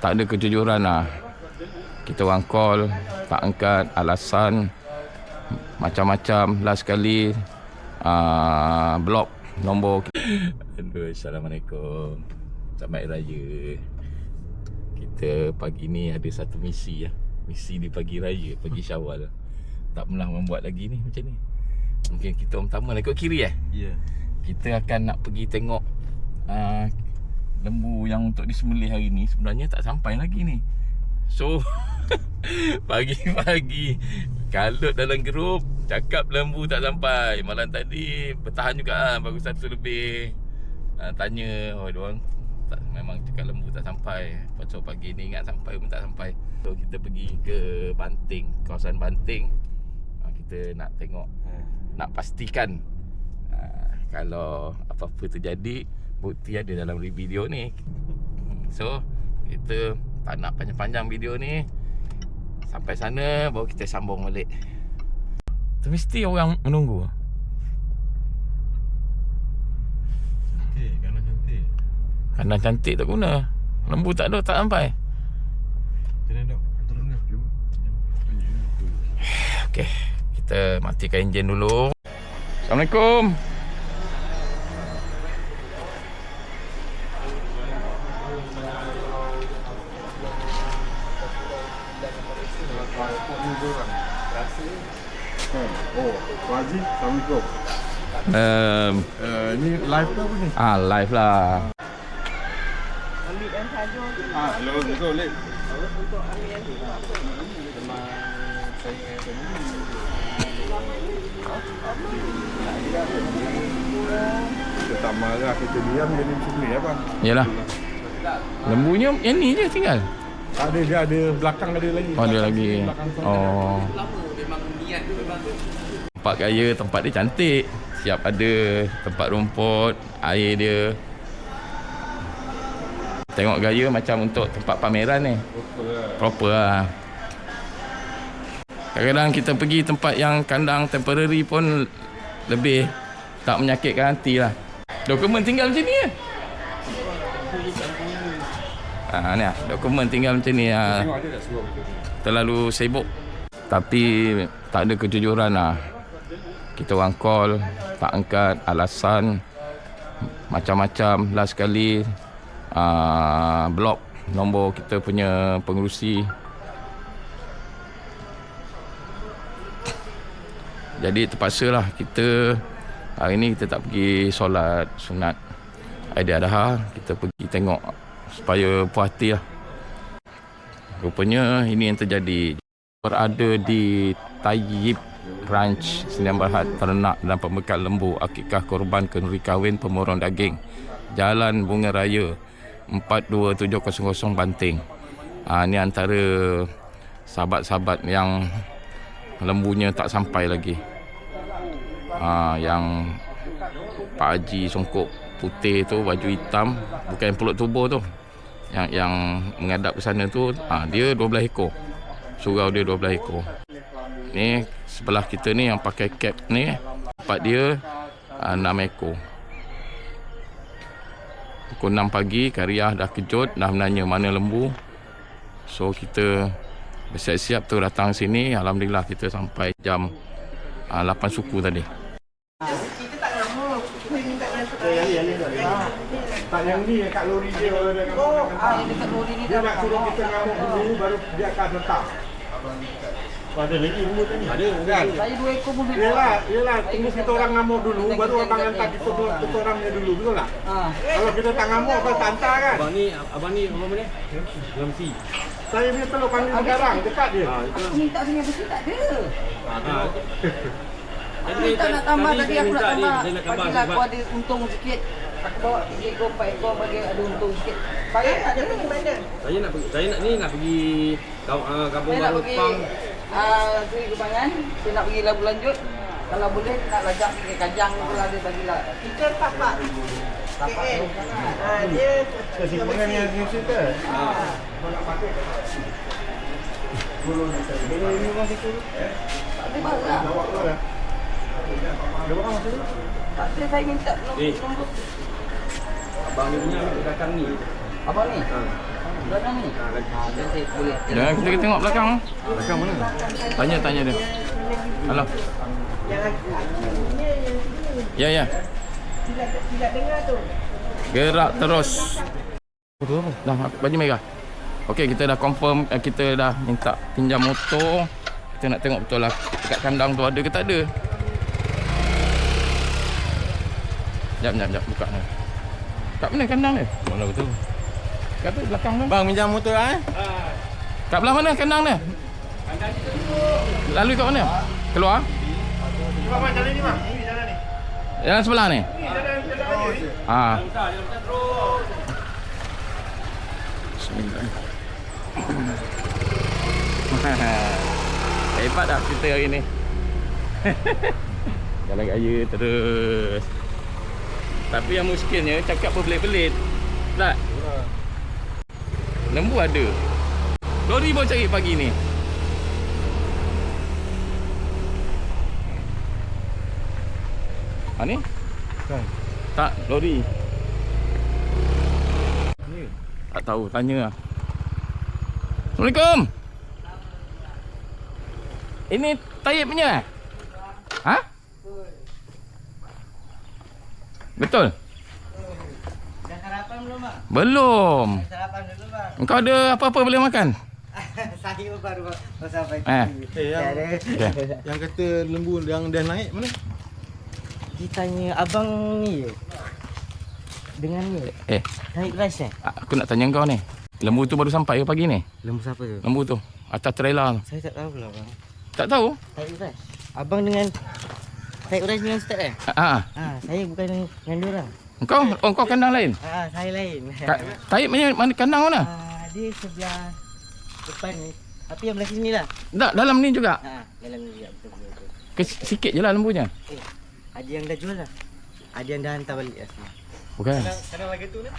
tak ada kejujuran lah. Kita orang call, tak angkat, alasan macam-macam. Last sekali uh, block nombor. Aduh, Assalamualaikum. Selamat Raya. Kita pagi ni ada satu misi ya. Misi di pagi raya, pagi Syawal. Tak pernah membuat lagi ni macam ni. Mungkin kita orang pertama lah ikut kiri eh. Ya. Kita akan nak pergi tengok uh, lembu yang untuk disembelih hari ni sebenarnya tak sampai lagi ni. So pagi-pagi kalut dalam grup cakap lembu tak sampai. Malam tadi bertahan juga ah baru satu lebih. Uh, tanya oh dia tak memang cakap lembu tak sampai. Pasal pagi ni ingat sampai pun tak sampai. So kita pergi ke Banting, kawasan Banting. Uh, kita nak tengok nak pastikan uh, kalau apa-apa terjadi bukti ada dalam video ni. So kita tak nak panjang-panjang video ni. Sampai sana baru kita sambung balik. Tu mesti orang menunggu. Cantik, kanan cantik. Tak guna. Lembu tak ada tak sampai. Jom. Okey Kita matikan enjin dulu. Assalamualaikum Oh, Razi, Assalamualaikum. um, Uh, ni live ke apa ni? Ah live lah Ah, hello, betul, Lek. Kita tak marah, kita diam jadi macam ni apa? Yalah Lembunya yang ni je tinggal Ada dia ada belakang ada lagi. Oh ada lagi. Oh. Tempat gaya tempat dia cantik. Siap ada tempat rumput Air dia. Tengok gaya macam untuk tempat pameran ni. Proper lah. Kadang-kadang kita pergi tempat yang kandang temporary pun Lebih tak menyakitkan hati lah. Dokumen tinggal macam ni ya Ha, ni lah, dokumen tinggal macam ni betul. terlalu sibuk. Tapi tak ada kejujuran lah. Kita orang call tak angkat alasan macam-macam last sekali. Uh, block nombor kita punya pengerusi. Jadi terpaksa lah kita hari ni kita tak pergi solat sunat. Aidiladha kita pergi tengok supaya puas hati lah. Rupanya ini yang terjadi. Berada di Tayyib Ranch Sdn Bhd ternak dan pembekal lembu. Akikah korban kenduri kahwin pemurung daging? Jalan Bunga Raya 42700 Banting. Ah ni antara sahabat-sahabat yang lembunya tak sampai lagi. Ah yang Pak Haji songkok putih tu baju hitam bukan peluk tubuh tu yang yang menghadap ke sana tu ah dia 12 ekor. Surau dia 12 ekor. Ni sebelah kita ni yang pakai cap ni tempat dia ah, 6 ekor. Pukul 6 pagi Kariah dah kejut dah menanya mana lembu. So kita bersiap-siap tu datang sini. Alhamdulillah kita sampai jam ah, 8 suku tadi Tak yang ni yang kat lori dia kalau dia Oh, ah, yang dekat lori ni Dia dah nak suruh kita ngamuk dulu baru dia akan letak. Oh, ada lagi lembu tadi. Ada kan? Saya dua ekor pun boleh Yelah, yelah, tunggu kita orang ngamuk dulu, baru abang hantar kita, kita orangnya dulu, betul tak? Ah. Kalau kita tak ngamuk, abang tak hantar kan? Abang ni, abang ni apa mana? Ramsi. Saya punya telur panggil sekarang, dekat dia. Aku minta sini besi tak ada. Ha. Aku minta nak tambah tadi aku nak ni, tambah. Saya nak tambah Bagilah aku sebab ada untung sikit. Aku bawa 3 ekor, 4 ekor bagi ada untung sikit. Tak ada pergi mana? saya nak pergi, saya nak ni nak pergi kau uh, kampung Saya nak baru pergi Pang. ah Seri Kebangan. Saya nak pergi labu lanjut. Kalau boleh nak lajak pergi Kajang tu lah dia bagilah. Kita tapak Tapak KL. tu. Ha, dia Kesimpulan yang di situ. Tak ada barang. Tak ada saya minta nombor. Eh. nombor. Abang ni punya belakang ni. Abang ni? Ha. Belakang ni. Ah, nanti boleh. Jangan kita, tengok belakang. Belakang mana? Tanya tanya dia. Halo. Ya ya. Gerak terus. Betul apa? Dah baju merah. Okey, kita dah confirm eh, kita dah minta pinjam motor. Kita nak tengok betul lah dekat kandang tu ada ke tak ada. Jap jap jap buka ni. Kat mana kandang dia? Mana betul? Kat tu belakang tu. Bang minjam motor ah. Eh? Kat belah mana kandang dia? Lalu kat mana? Keluar? Bang, bang jalan ni bang. Ini jalan ni. Jalan sebelah ni? Ni jalan jalan aja ni. Ah. Bismillah. Hebat dah kita hari ni. Jalan raya terus. Tapi yang muskilnya cakap berbelit-belit. Tak? Lembu ada. Lori baru cari pagi ni. Ha ni? Kan. Tak, lori. Ni. Tak tahu, tanya lah. Assalamualaikum. Ini Tayyip punya? Ha? Betul? Dah sarapan belum, Bang? Belum. Sarapan dulu, Bang. Engkau ada apa-apa boleh makan? Saya baru baru sampai. Eh. Eh yang Okay. yang kata lembu yang dah naik mana? Ditanya abang ni je. Dengan ni. Eh, Naik kelas eh? aku nak tanya kau ni. Lembu tu baru sampai ke pagi ni? Lembu siapa tu? Lembu tu. Atas trailer tu. Saya tak tahu lah, Bang. Tak tahu? Naik kelas. Abang dengan Naik kelas dengan Ustaz eh? Ha, ha. Ha, saya bukan dengan dia orang. Engkau, oh, engkau kandang lain? Ha, saya lain. Ka- Tayyip punya mana kandang mana? Ah, dia sebelah depan ni. Tapi yang belah sini lah. Tak, dalam ni juga. Ha, dalam ni juga betul betul. betul. Ke, sikit je lah lembunya. Eh, ada yang dah jual lah. Ada yang dah hantar balik lah semua. Bukan. Kadang lagi tu ni.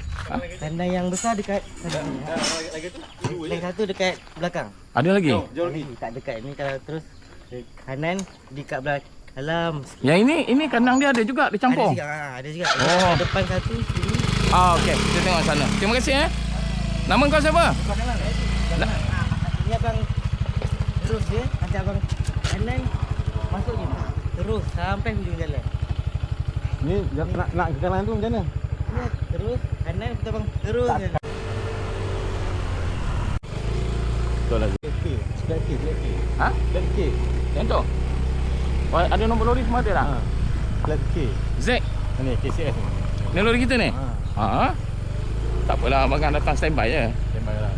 Kandang yang besar dekat sana. Ha. Lagi tu. Yang satu dekat belakang. Ada lagi? Jauh lagi. Ni tak dekat ni kalau terus ke kanan dekat belah dalam. Yang ini, ini kandang dia ada juga dicampur. Ada juga. Ha, ada juga. Oh. Depan satu sini. Ah, okey. Kita tengok sana. Terima kasih eh. Nama kau siapa? Nah. Ni abang terus dia nanti abang kanan masuk je. Terus sampai hujung jalan. Ni nak nak ke kanan tu macam mana? Ya, terus kanan kita bang terus je. Betul lagi. Black K. Black K. Black K. Ha? Black K. Yang tu? Oh, ada nombor lori semua ada tak? Ha. Black K. Z. Ni KCS ni. Ni lori kita ni? Ha. Ha? Tak apalah, abang kan datang standby je. Tembak lah.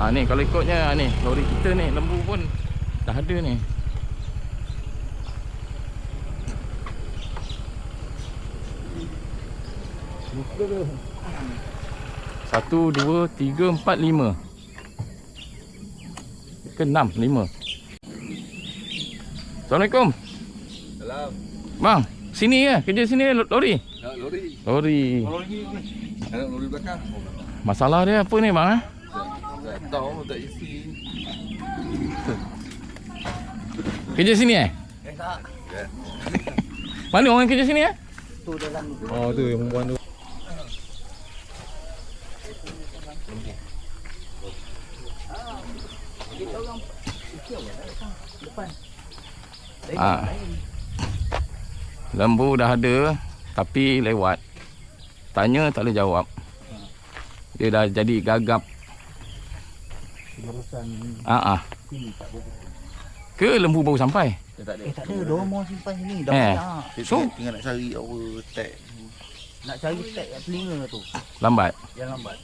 Ha ni kalau ikutnya ni lori kita ni lembu pun dah ada ni. Satu, dua, tiga, empat, lima. Ke enam, lima. Assalamualaikum. Salam. Bang, sini ya, kerja sini lo- lori. Nak lori. Lori. Kalau ni. Ada lori belakang. Masalah dia apa ni bang? Eh? Tak tahu tak isi. Kerja sini eh? Eh tak. Mana orang kerja sini eh? Tu dalam Oh tu yang perempuan tu. Ah. Lembu dah ada tapi lewat. Tanya tak boleh jawab. Dia dah jadi gagap. Ah ah. Ke lembu baru sampai? Eh tak ada dua mau simpan sini dah Eh. banyak. So Tinggal nak cari apa tag Nak cari tag kat telinga tu. lambat. Jangan lambat.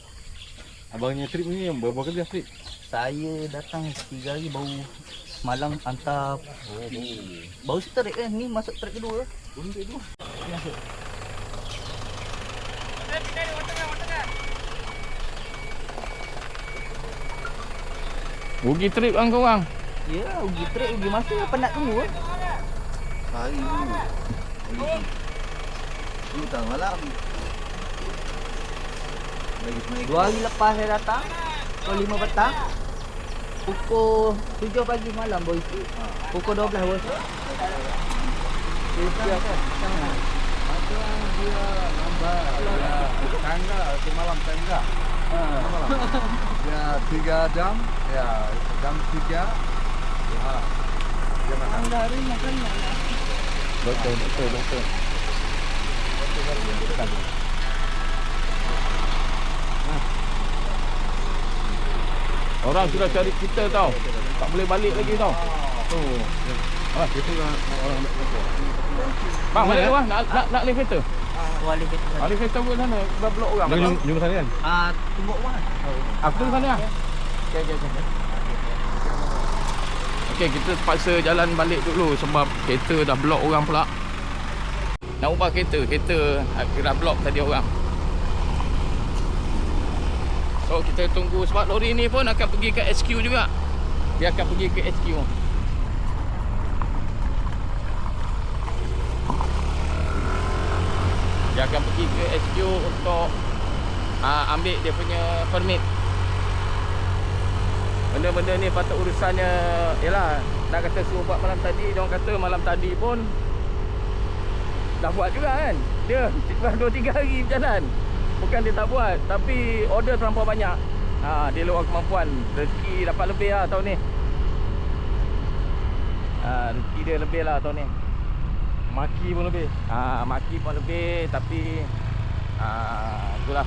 Abangnya trip ni yang berapa kali dah trip? Saya datang tiga hari baru semalam hantar oh, baru strike kan ni masuk trek kedua. Trek kedua. Masuk. Rugi trip kan kau orang. Ya, ugi trek ugi masuk apa nak tunggu eh? Hari dulu Dulu tengah malam Lagi Dua hari lepas saya datang Pukul 5 petang Pukul 7 pagi malam boy Pukul 12 bos Siap kan? Macam dia lambat. Tangga semalam tangga. Ya, tiga jam. Ya, jam tiga. Ya. Dia makan. Doktor, doktor, doktor. Orang sudah cari kita tau. Tak boleh balik lagi tau. Tu. Ah, kita orang Bang, balik tu bang. Nak nak nak lift kereta. Wali kita Ah, lift kereta pun sana. Dah blok orang. Jom jom sana kan. Ah, tunggu mana? Aku tunggu sana lah. Okey, okey, okey. Okey, kita terpaksa jalan balik dulu sebab kereta dah blok orang pula. Nak ubah kereta, kereta dah blok tadi orang. So kita tunggu sebab lori ni pun akan pergi ke SQ juga. Dia akan pergi ke SQ. Dia akan pergi ke SQ untuk uh, ambil dia punya permit. Benda-benda ni patut urusannya Yalah Nak kata suruh buat malam tadi Dia orang kata malam tadi pun Dah buat juga kan Dia Lepas 2-3 hari berjalan Bukan dia tak buat Tapi order terlampau banyak. Ha, Dia luar kemampuan. Rezeki dapat lebih lah tahun ni. Ha, Rezeki dia lebih lah tahun ni. Maki pun lebih. ha, Maki pun lebih Tapi ha, Itulah.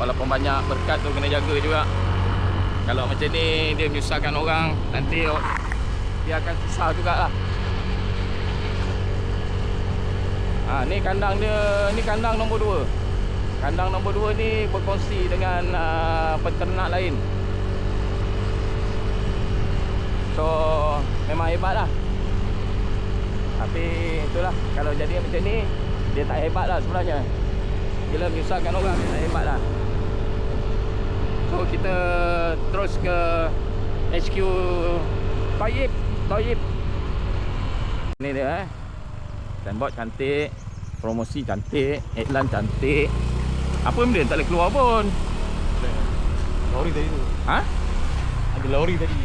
Walaupun banyak berkat tu kena jaga juga. Kalau macam ni Dia menyusahkan orang Nanti Dia akan susah jugalah. Ha, Ni kandang dia Ni kandang nombor 2 Kandang nombor 2 ni Berkongsi dengan uh, Peternak lain. So Memang hebat lah. Tapi itulah Kalau jadi macam ni Dia tak hebat lah sebenarnya. Bila menyusahkan orang Dia tak hebat lah. So kita Terus ke HQ Taib Taib Ni dia eh. Signboard cantik Promosi cantik Iklan cantik Apa benda tak boleh keluar pun Lori tadi tu. Ha? Ada lori tadi.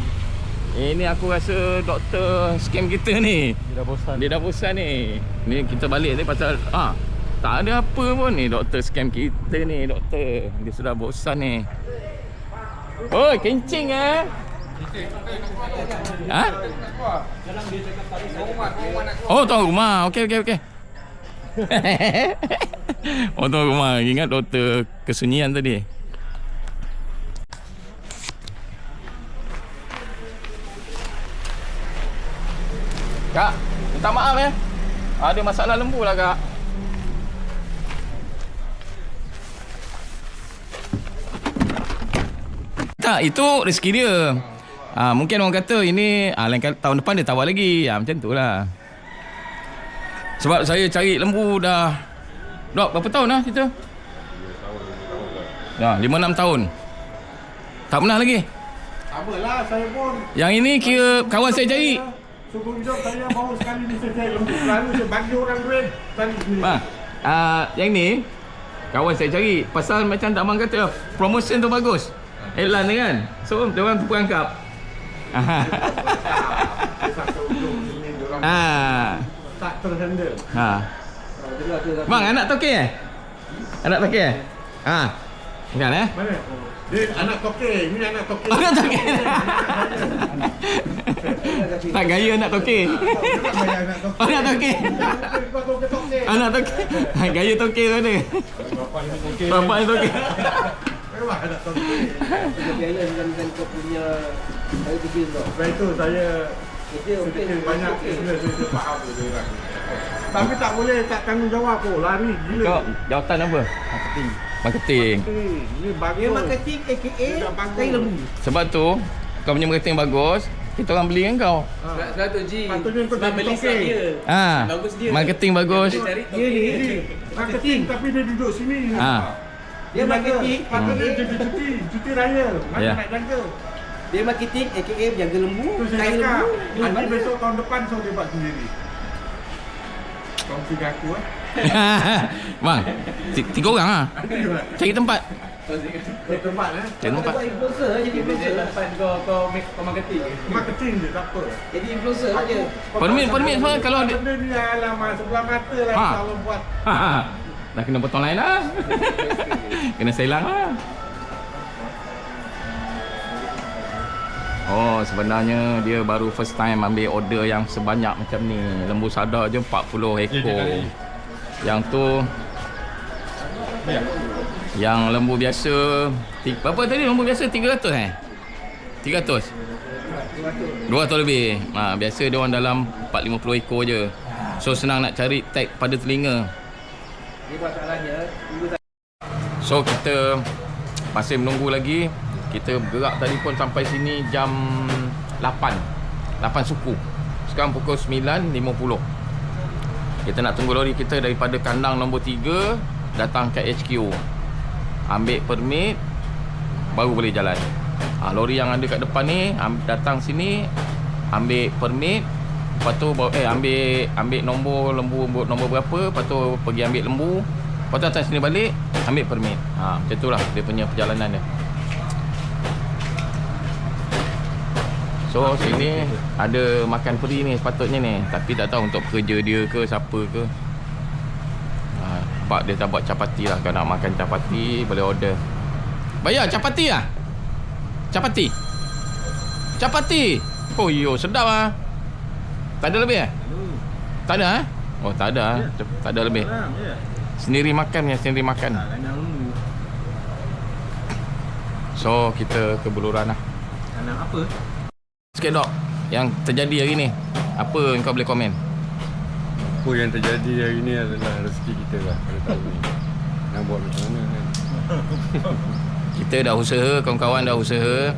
Ini aku rasa doktor scam kita ni Dia dah bosan. Dia dah bosan ni Ni kita balik ni pasal ah Tak ada apa pun ni doktor scam kita ni doktor Dia sudah bosan ni Oi kencing eh Ha? Oh tuan rumah Okey okey okey Oh tuan rumah Ingat doktor kesunyian tadi Kak, minta maaf ya. Ada masalah lembu lah kak. Tak, itu rezeki dia. Ah, mungkin orang kata ini ah, lain kali, tahun depan dia tawar lagi. Ah, macam tu lah. Sebab saya cari lembu dah Dok, berapa tahun lah kita? Ya, 5-6 tahun. Tak pernah lagi. Sama lah saya pun. Yang ini kira kawan saya cari. Sungguh hidup saya baru sekali ni saya cari lembu. Selalu saya bagi orang duit. Tadi. Ha. Uh, yang ni kawan saya cari pasal macam Damang kata promotion tu bagus. Iklan ni kan. So dia orang dia orang ha. tak terhandle. Ha. Bang anak tokek eh? Anak tokek eh? Ha. Bukan eh? Mana? Dia anak tokek. Ini anak tokek. Anak tokek. tak gaya anak tokek. Saya anak tokek. Anak tokek. Gaya tokek tu ada. Bapak ni tokek. Bapak ni tokek. Memang anak tokek. Kau punya Saya fikir tau Sebab itu saya Okey okey banyak saya saya faham tu dia orang. Tapi tak boleh tak tanggungjawab pun. Lari Kau gila. jawatan apa? Marketing. Marketing. Eh, Ini bagus. Dia marketing aka. Tai lembu Sebab tu kau punya marketing bagus, kita orang beli dengan kau. Ha. Sebab tu Ji Patutnya kau Sebab jadi beli dia Ha. Bagus dia Marketing bagus. Dia cari Dia ni marketing tapi dia duduk sini. Ha. Dia marketing Patutnya aka jadi cuti, cuti raya. Mana Ya. nak jaga? Dia marketing aka jaga lembu saya lembu Nanti besok tahun depan saya dia buat sendiri. Kongsi dengan aku eh. Bang, ti- tiga orang ah. Cari tempat. Dia tempat eh. Cari tempat. Kau influencer jadi influencer Lepas kau kau make kau marketing Marketing je tak apa. Jadi influencer je Permit permit semua kalau dia Benda ni alamak sebelah mata lah kalau buat. ha, ha. Dah kena potong lain lah. kena selang lah. So sebenarnya dia baru first time ambil order yang sebanyak macam ni. Lembu sadar je 40 ekor. Yang tu yang lembu biasa Berapa tadi lembu biasa? 300 eh? 300 200 lebih. Ha, Biasa dia orang dalam 450 ekor je. So senang nak cari tag pada telinga. So kita masih menunggu lagi Kita bergerak tadi pun sampai sini jam 8 8 suku. Sekarang pukul 9.50 Kita nak tunggu lori kita daripada kandang nombor 3 Datang ke HQ Ambil permit Baru boleh jalan. Ha, Lori yang ada kat depan ni Datang sini Ambil permit. Lepas tu eh ambil ambil nombor lembu nombor berapa Lepas tu pergi ambil lembu. Lepas tu datang sini balik Ambil permit. Ha, Macam tu lah dia punya perjalanan dia So sini ada makan peri ni sepatutnya ni. Tapi tak tahu untuk pekerja dia ke siapa ke. Ha, Sebab dia tak buat capati lah. Kalau nak makan capati boleh order. Bayar capati lah Capati Capati Oh yo sedap ah. Tak ada lebih eh? Tak ada eh? Oh tak ada eh? Tak ada lebih. Sendiri makan ya sendiri makan. So kita ke Buluran lah. Anak apa? Sikit dok Yang terjadi hari ni Apa yang kau boleh komen? Apa yang terjadi hari ni adalah rezeki kita lah pada tahun ni. Nak buat macam mana kan? Kita dah usaha Kawan-kawan dah usaha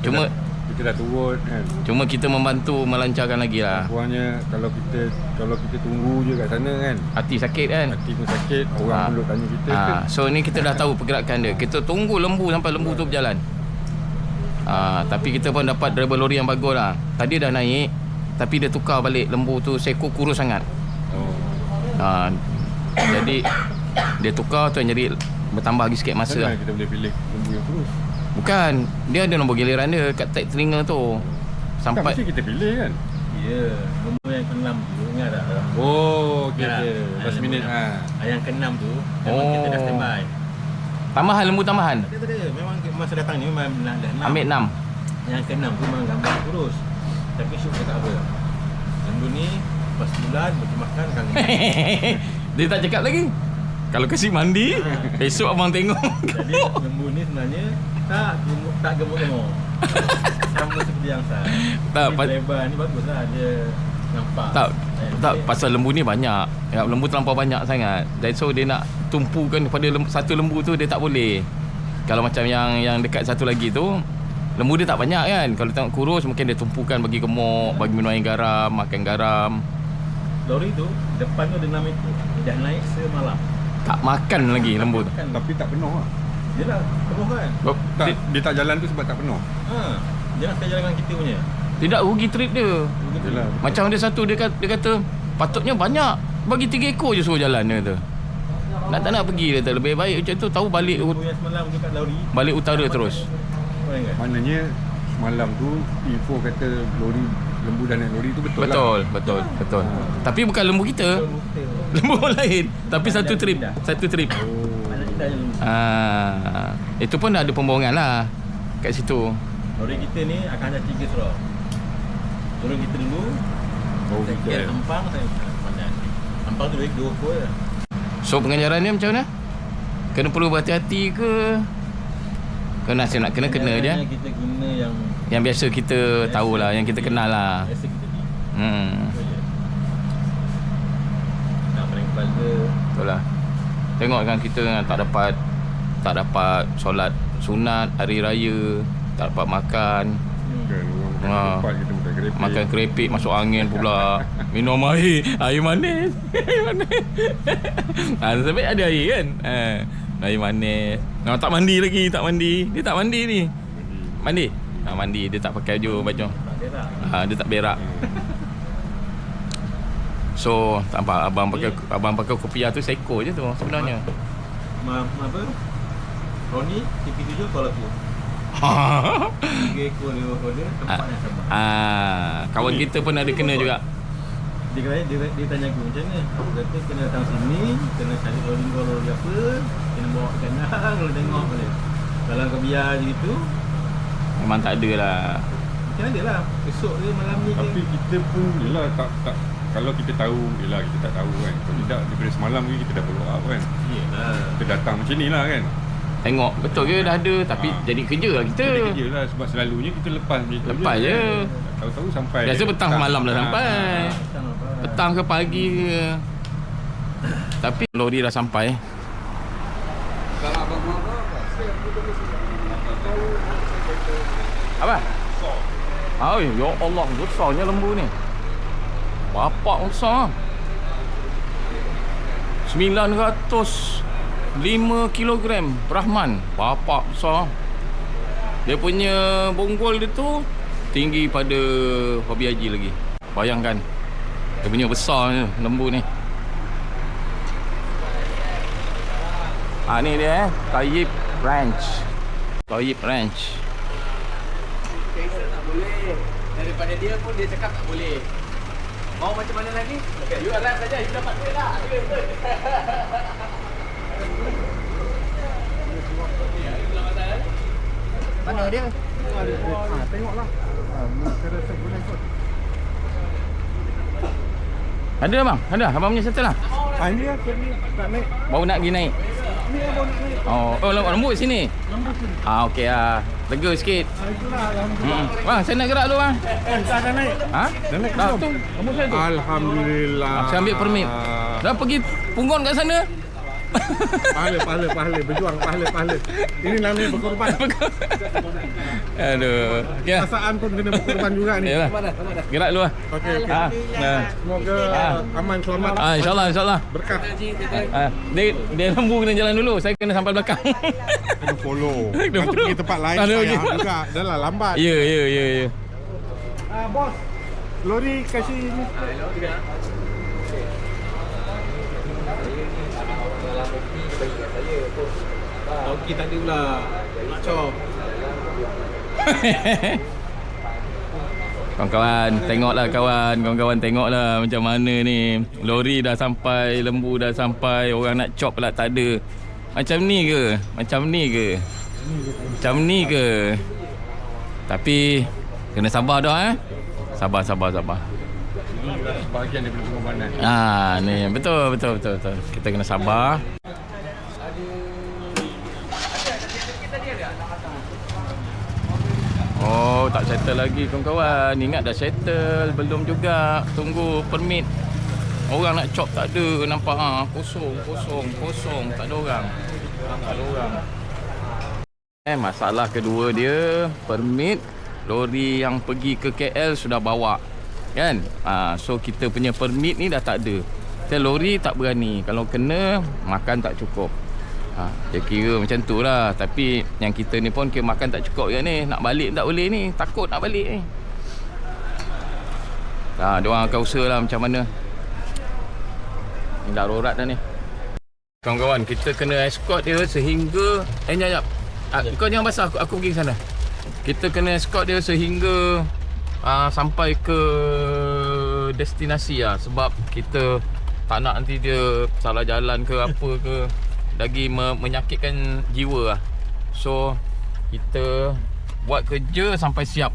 Cuma kita dah turut kan. Cuma kita membantu melancarkan lagi lah Kurangnya kalau kita kalau kita tunggu je kat sana kan. Hati sakit kan Hati pun sakit, orang Ah. mulut tanya kita. Ah, so ni kita dah tahu pergerakan dia. Kita tunggu lembu sampai lembu tu berjalan. Ah, tapi kita pun dapat driver lori yang bagus lah. Tadi dah naik tapi dia tukar balik lembu tu seekor kurus sangat. Oh. Ah, jadi dia tukar tu yang jadi bertambah lagi sikit masa lah. kita boleh pilih lembu yang kurus? Bukan, dia ada nombor giliran dia kat tag telinga tu. Sampai mesti kita pilih kan? Ya, nombor yang ke-6 tu ingat tak? Oh, okey okey. Last Ah, minute ah. Yang ke-6 tu memang Oh. kita dah standby. Tambahan lembu tambahan. Tak ada, ada. Memang ke- masa datang ni memang dah dah 6. Ambil 6. Yang ke-6 tu memang gambar kurus. Tapi syuk tak apa. Lembu ni lepas bulan bagi makan kan. dia tak cakap lagi. Kalau kasi mandi, esok abang tengok. Jadi lembu ni sebenarnya tak gemuk tak gemuk-gemuk. Sama seperti yang saya. Tak, lebar ni baguslah dia nampak. Tak, tak dia- pasal lembu ni banyak. Ya, lembu terlampau banyak sangat. Dan so dia nak tumpukan pada lembu, satu lembu tu dia tak boleh. Kalau macam yang yang dekat satu lagi tu lembu dia tak banyak kan. Kalau tengok kurus mungkin dia tumpukan bagi gemuk, bagi minum air garam, makan garam. Lori tu depan tu ada 6 ekor. Dia dah naik semalam. Tak makan lagi lembu tu. Tapi tak penuh lah. Dia lah penuh kan. Oh, Tak, ti- dia tak jalan tu sebab tak penuh. Ha. Dia nak sekali jalan dengan kita punya. Tidak rugi trip dia. Yalah. Macam dia satu dia kata, dia kata patutnya banyak. Bagi tiga ekor je suruh jalan dia kata. Nak tak nak pergi dia kata. Lebih baik macam tu tahu balik lori. balik utara terus. Maknanya semalam tu info kata lori lembu dan naik lori tu betul, Betul, lah. betul, betul. Tapi bukan lembu kita. Lembu orang lain. Tapi satu trip, satu trip. Anak kita yang lembu. Ah, itu pun ada pembohongan lah kat situ. Lori kita ni akan ada tiga surau. Turun kita dulu. Oh, Saya kira betul. Ampang saya. Ampang tu duit dua ekor je. So pengajaran dia macam mana? Kena perlu berhati-hati ke? Kena asyik nak kena-kena je. Pengajarannya Kita guna yang Yang biasa kita tahulah, yang kita kenal lah. biasa kita ni. Hmm, je. Nak main kepala. betul lah. Tengok kan kita kan tak dapat tak dapat solat sunat hari raya, tak dapat makan, Kan, orang makan Ha. tempat kita makan kerepek. Makan keripik masuk angin pula. Minum air. Air manis. Air manis. Ha, Sampai ada air kan? Ha, Air manis. Ha, Tak mandi lagi Tak mandi. Dia tak mandi ni. Mandi? Ha, Mandi. Dia tak pakai baju baju. Ha, Dia tak berak. So tak apa Abang pakai Abang pakai kopiah tu Seko je tu sebenarnya. Ma, ma apa? Roni, TV7 kalau tu. Tiga ekor dia order tempat yang sama. Ah, Kawan kita pun ada kena juga. Dia kata dia, dia tanya aku macam mana? Aku kata kena datang sini, kena cari lori kau lori apa, kena bawa ke kanan, kalau tengok boleh. Kalau kau biar je gitu, Memang tak ada lah. Macam ada lah Esok ke malam ni ke? Tapi kita pun Yelah tak, tak Kalau kita tahu Yelah kita tak tahu kan. Kalau tidak Daripada semalam ni Kita dah follow up kan. Yelah. Kita datang macam ni lah kan Tengok betul ke dah ada Tapi Ha. jadi kerja lah kita Kita kerja lah Sebab selalunya kita lepas tu Lepas je. Tahu-tahu sampai Biasa petang malam dah Ha. sampai Petang ke pagi ke Tapi lori dah sampai Kalau abang mau apa? Apa? Ay, ya Allah, besarnya lembu ni. Bapak besar. 905 kilogram Brahman. Bapak besar. Dia punya bonggol dia tu tinggi pada Hobi Haji lagi. Bayangkan. Dia punya besar ni, lembu ni. Ah ni dia eh, Tayyip Ranch. Tayyip Ranch. Tak boleh. Daripada dia pun dia cakap tak boleh. Mau macam mana lagi? Okay. You arrive saja, you dapat duit lah. Mana dia? Ha, tengoklah. Ha, saya rasa boleh kot. Ada bang? Ada. Abang punya settle lah. Ah, ini lah, ni tak naik. Baru nak pergi naik. Ni abang nak naik. Oh, oh lembut, lembut sini. Lampu sini. Ah okey ah. Lega sikit. Ah, itulah. Hmm. Bang, saya nak gerak dulu bang. Eh, dah dah naik. Ha? Dah naik Dah tu. Rambut saya tu. Alhamdulillah. Ah, saya ambil permit. Dah pergi punggon kat sana. Pahala, pahala, pahala. Berjuang, pahala, pahala. Ini namanya berkorban. Aduh. Okey. lah. Perasaan pun kena berkorban juga ni. Yalah. Gerak dulu lah. Okey, okey. Ah. Nah. Semoga Ah. aman, selamat. Ah insyaallah insyaallah. Berkah. Ah, dia dia lembu kena jalan dulu. Saya kena sampai belakang. Kena follow. Kena follow. pergi tempat lain Ada juga. Dah lah, lambat. Ya ya ya ya. Ah, bos. Lori kasih ni. Okey tak ada pula Nak chop Kawan-kawan, tengoklah kawan. Kawan-kawan tengoklah macam mana ni. Lori dah sampai, lembu dah sampai, orang nak chop pula tak ada. Macam ni ke? Macam ni ke? Macam ni ke? Tapi kena sabar dah eh. Sabar sabar sabar. Bahagian daripada pengorbanan Ah ni betul betul betul betul. Kita kena sabar. Oh, tak settle lagi kawan-kawan. Ingat dah settle, belum juga. Tunggu permit. Orang nak chop tak ada. Nampak ah kosong, kosong, kosong. Tak ada orang. Tak ada orang. Eh, masalah kedua dia permit lori yang pergi ke KL sudah bawa. Kan? Ah, so kita punya permit ni dah tak ada. Kita lori tak berani. Kalau kena makan tak cukup. Ha, dia kira macam tu lah. Tapi yang kita ni pun kira makan tak cukup je ni. Nak balik tak boleh ni. Takut nak balik ni. Ha, Diorang akan usaha lah macam mana. Ni darurat dah ni. Kawan-kawan kita kena escort dia sehingga Eh jap jap. Ah, Kau jangan basah. Aku, aku pergi ke sana. Kita kena escort dia sehingga uh, Sampai ke destinasi lah. Sebab kita tak nak nanti dia salah jalan ke apa ke lagi me- menyakitkan jiwa lah. So kita buat kerja sampai siap.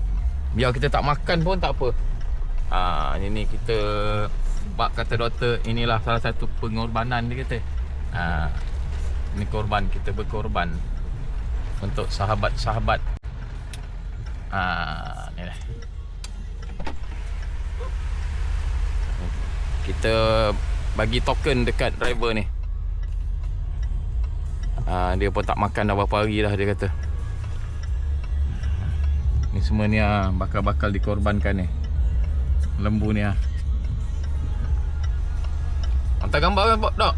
Biar kita tak makan pun tak apa. Ha, ini ni kita bab kata doktor inilah salah satu pengorbanan dia kata. Ha, ini korban kita berkorban untuk sahabat-sahabat. Ha, ni lah. Kita bagi token dekat driver ni. Ah, dia pun tak makan dah berapa hari dah dia kata. Ni semua ni ah bakal-bakal dikorbankan ni. Lembu ni ah. Hantar gambar kan, Dok?